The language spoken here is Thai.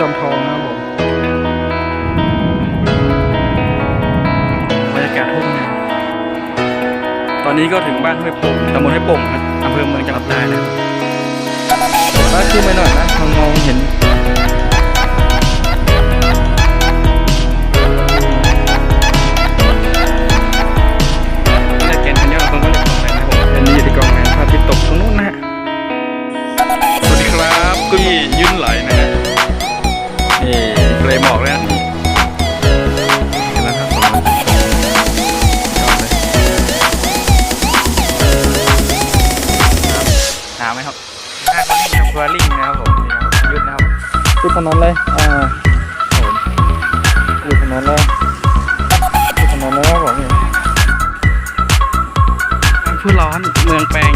จอมทองนะครับผมบรรยากาศทุ่งนาตอนนี้ก็ถึงบ้านห้วยโป่งตำบลห้วยโป่งนะอำเภอเมืองจังหวัดตากแล้วบ้านขึ้นไปหน่อยนะมองมองเห็น เปลหมอกแล้วนี่เห็นแล้วครับผมยอดเลยหนาวไหมครับหน้าเขาลิงทำครัวลิงนะครับผมนี่นะครับยุดนะครับยุดถนนเลยอ่าผมยุดถนนเลยยุดถนนเลยครับผมนี่ผู้ร้อนเมืองแปลง